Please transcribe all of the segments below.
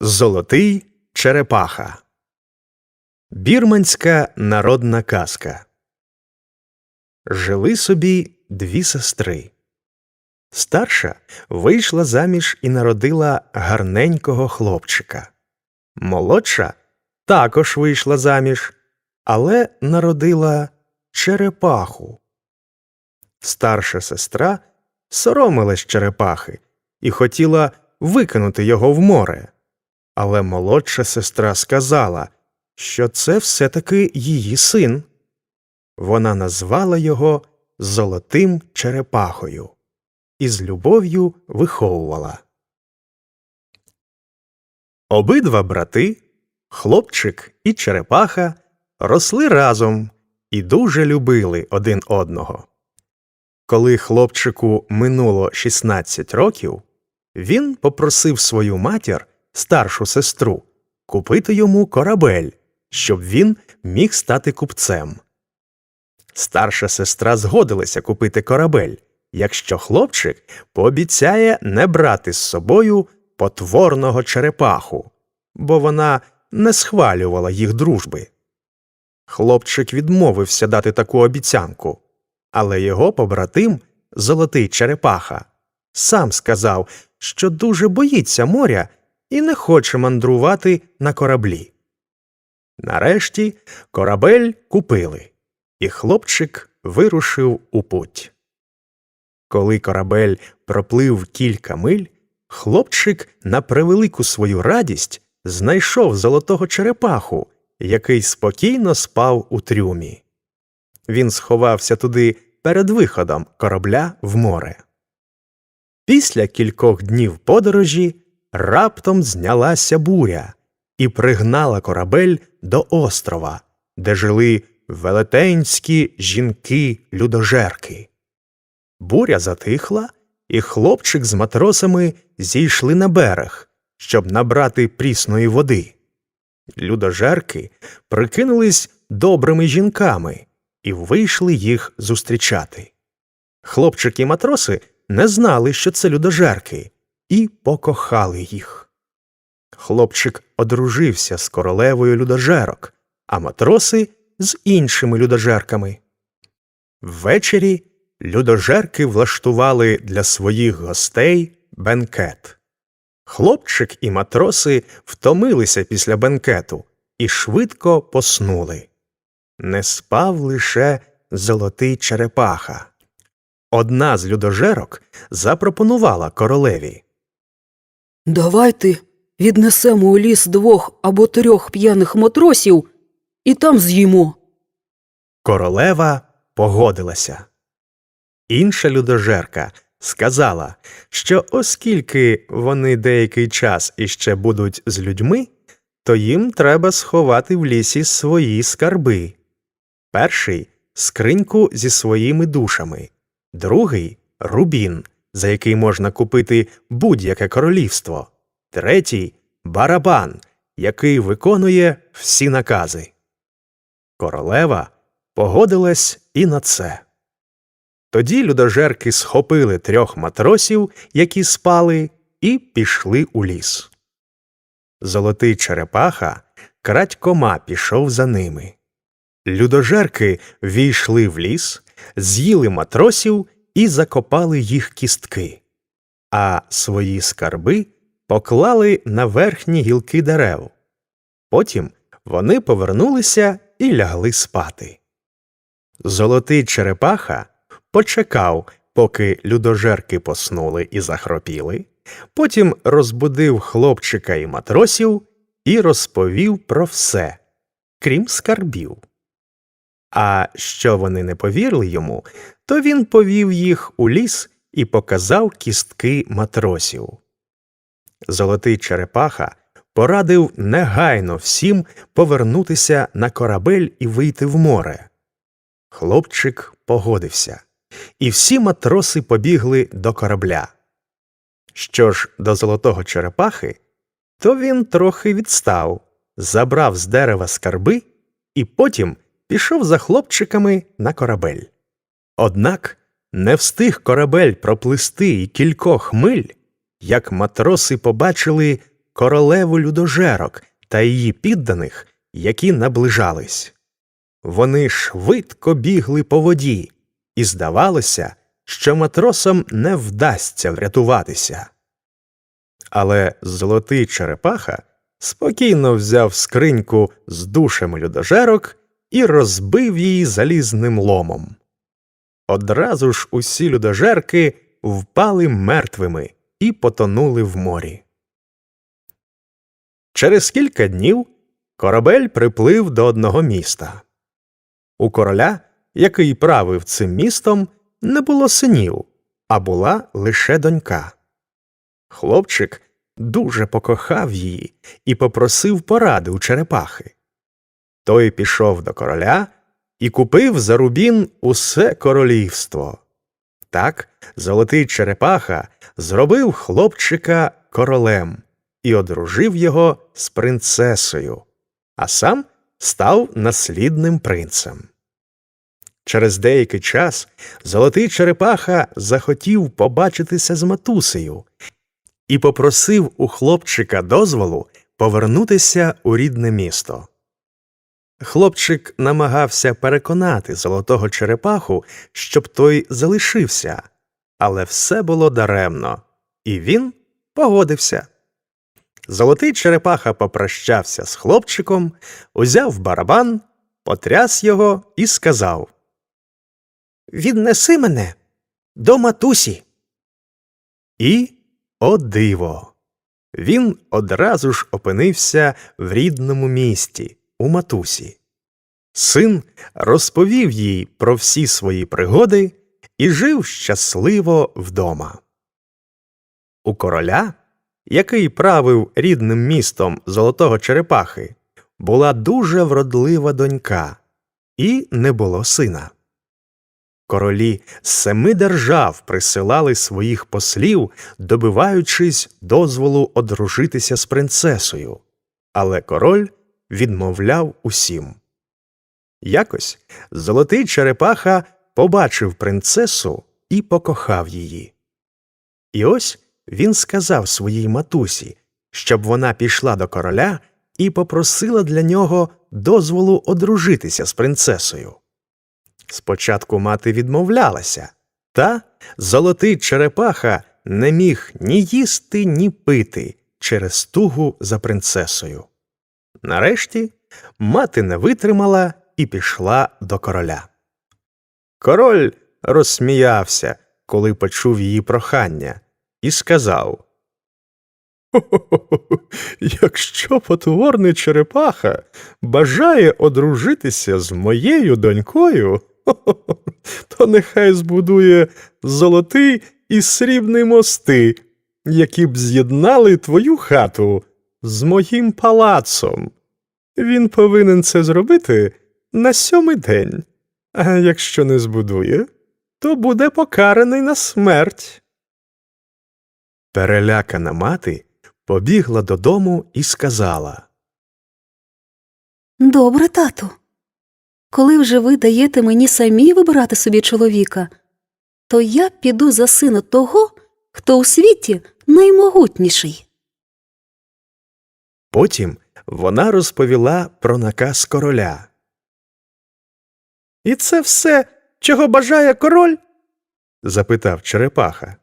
Золотий черепаха. Бірманська народна казка. Жили собі дві сестри. Старша вийшла заміж і народила гарненького хлопчика. Молодша також вийшла заміж, але народила черепаху. Старша сестра соромилась черепахи і хотіла викинути його в море. Але молодша сестра сказала, що це все таки її син. Вона назвала його Золотим черепахою і з любов'ю виховувала. Обидва брати, хлопчик і черепаха, росли разом і дуже любили один одного. Коли хлопчику минуло 16 років, він попросив свою матір, старшу сестру, купити йому корабель, щоб він міг стати купцем. Старша сестра згодилася купити корабель, якщо хлопчик пообіцяє не брати з собою потворного черепаху, бо вона не схвалювала їх дружби. Хлопчик відмовився дати таку обіцянку, але його побратим, золотий черепаха, сам сказав, що дуже боїться моря і не хоче мандрувати на кораблі. Нарешті корабель купили, і хлопчик вирушив у путь. Коли корабель проплив кілька миль, хлопчик на превелику свою радість знайшов золотого черепаху, який спокійно спав у трюмі. Він сховався туди перед виходом корабля в море. Після кількох днів подорожі раптом знялася буря і пригнала корабель до острова, де жили велетенські жінки людожерки. Буря затихла, і хлопчик з матросами зійшли на берег, щоб набрати прісної води. Людожерки прикинулись добрими жінками і вийшли їх зустрічати. Хлопчик і матроси не знали, що це людожерки, і покохали їх. Хлопчик одружився з королевою людожерок, а матроси з іншими людожерками. Ввечері людожерки влаштували для своїх гостей бенкет. Хлопчик і матроси втомилися після бенкету і швидко поснули. Не спав лише золотий черепаха. Одна з людожерок запропонувала королеві. Давайте віднесемо у ліс двох або трьох п'яних матросів і там з'їмо. Королева погодилася. Інша людожерка сказала, що оскільки вони деякий час іще будуть з людьми, то їм треба сховати в лісі свої скарби. Перший скриньку зі своїми душами, другий рубін, за який можна купити будь-яке королівство, третій барабан, який виконує всі накази. Королева погодилась і на це. Тоді людожерки схопили трьох матросів, які спали, і пішли у ліс. Золотий черепаха крадькома пішов за ними. Людожерки війшли в ліс, з'їли матросів і закопали їх кістки, а свої скарби поклали на верхні гілки дерев. Потім вони повернулися і лягли спати. Золотий черепаха почекав, поки людожерки поснули і захропіли, потім розбудив хлопчика і матросів і розповів про все, крім скарбів. А що вони не повірили йому, то він повів їх у ліс і показав кістки матросів. Золотий черепаха порадив негайно всім повернутися на корабель і вийти в море. Хлопчик погодився, і всі матроси побігли до корабля. Що ж до золотого черепахи, то він трохи відстав, забрав з дерева скарби і потім пішов за хлопчиками на корабель. Однак не встиг корабель проплисти й кількох миль, як матроси побачили королеву людожерок та її підданих, які наближались. Вони швидко бігли по воді, і здавалося, що матросам не вдасться врятуватися. Але золотий черепаха спокійно взяв скриньку з душами людожерок і розбив її залізним ломом. Одразу ж усі людожерки впали мертвими і потонули в морі. Через кілька днів корабель приплив до одного міста. У короля, який правив цим містом, не було синів, а була лише донька. Хлопчик дуже покохав її і попросив поради у черепахи. Той пішов до короля і купив за рубін усе королівство. Так золотий черепаха зробив хлопчика королем і одружив його з принцесою, а сам став наслідним принцем. Через деякий час золотий черепаха захотів побачитися з матусею і попросив у хлопчика дозволу повернутися у рідне місто. Хлопчик намагався переконати золотого черепаху, щоб той залишився, але все було даремно, і він погодився. Золотий черепаха попрощався з хлопчиком, узяв барабан, потряс його і сказав Віднеси мене до матусі. І, о диво! Він одразу ж опинився в рідному місті, у матусі. Син розповів їй про всі свої пригоди і жив щасливо вдома. У короля, який правив рідним містом золотого черепахи, була дуже вродлива донька, і не було сина. Королі семи держав присилали своїх послів, добиваючись дозволу одружитися з принцесою, але король відмовляв усім. Якось золотий черепаха побачив принцесу і покохав її. І ось він сказав своїй матусі, щоб вона пішла до короля і попросила для нього дозволу одружитися з принцесою. Спочатку мати відмовлялася, та золотий черепаха не міг ні їсти, ні пити через тугу за принцесою. Нарешті мати не витримала і пішла до короля. Король розсміявся, коли почув її прохання, і сказав «Хо-хо-хо, Якщо потворний черепаха бажає одружитися з моєю донькою, то нехай збудує золотий і срібний мости, які б з'єднали твою хату з моїм палацом. Він повинен це зробити на сьомий день, а якщо не збудує, то буде покараний на смерть. Перелякана мати побігла додому і сказала Добре, тату. Коли вже ви даєте мені самі вибирати собі чоловіка, то я піду за сина того, хто у світі наймогутніший. Потім вона розповіла про наказ короля. І це все, чого бажає король? запитав черепаха.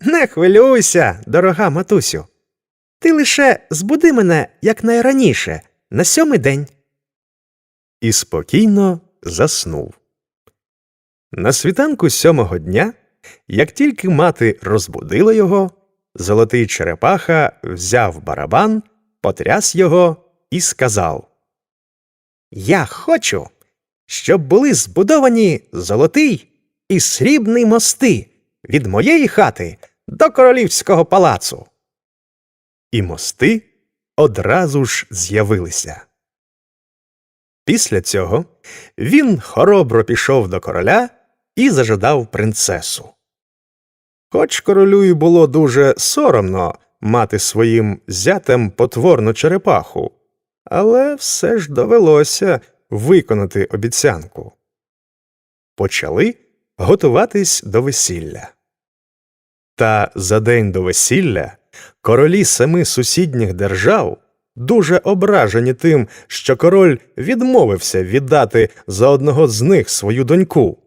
Не хвилюйся, дорога матусю. Ти лише збуди мене якнайраніше, на сьомий день. І спокійно заснув. На світанку сьомого дня, як тільки мати розбудила його, золотий черепаха взяв барабан, потряс його і сказав Я хочу, щоб були збудовані золотий і срібний мости від моєї хати до королівського палацу. І мости одразу ж з'явилися. Після цього він хоробро пішов до короля і зажадав принцесу. Хоч королю й було дуже соромно мати своїм зятем потворну черепаху, але все ж довелося виконати обіцянку. Почали готуватись до весілля. Та за день до весілля королі семи сусідніх держав, дуже ображені тим, що король відмовився віддати за одного з них свою доньку,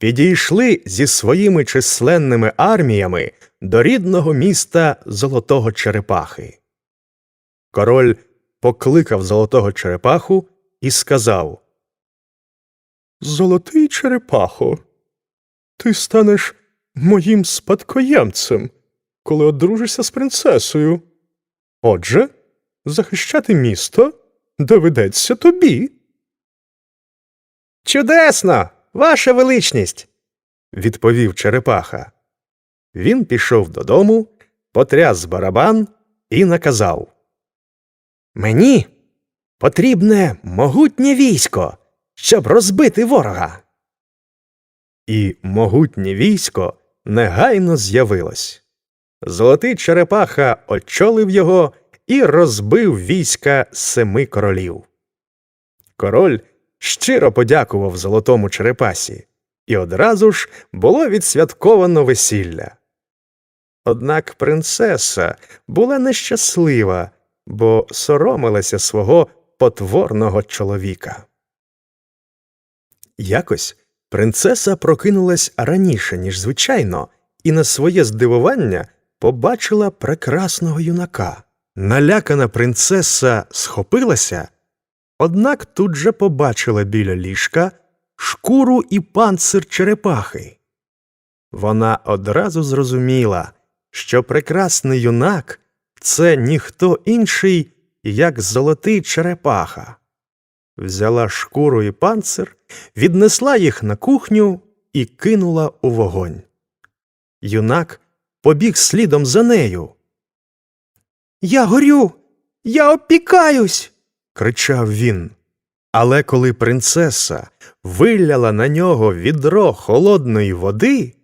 підійшли зі своїми численними арміями до рідного міста Золотого Черепахи. Король покликав Золотого Черепаху і сказав Золотий Черепахо, ти станеш моїм спадкоємцем, коли одружишся з принцесою. Отже, захищати місто доведеться тобі. Чудесно, ваша величність, відповів Черепаха. Він пішов додому, потряс барабан і наказав Мені потрібне могутнє військо, щоб розбити ворога. І могутнє військо негайно з'явилось. Золотий черепаха очолив його і розбив війська семи королів. Король щиро подякував золотому черепасі, і одразу ж було відсвятковано весілля. Однак принцеса була нещаслива, бо соромилася свого потворного чоловіка. Якось принцеса прокинулась раніше, ніж звичайно, і на своє здивування побачила прекрасного юнака. Налякана принцеса схопилася, однак тут же побачила біля ліжка шкуру і панцир черепахи. Вона одразу зрозуміла, що прекрасний юнак це ніхто інший, як золотий черепаха. Взяла шкуру і панцир, віднесла їх на кухню і кинула у вогонь. Юнак побіг слідом за нею. Я горю, я опікаюсь. Кричав він. Але коли принцеса виляла на нього відро холодної води,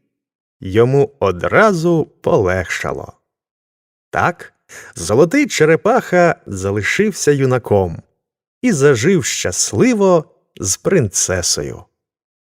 йому одразу полегшало. Так, золотий черепаха залишився юнаком і зажив щасливо з принцесою.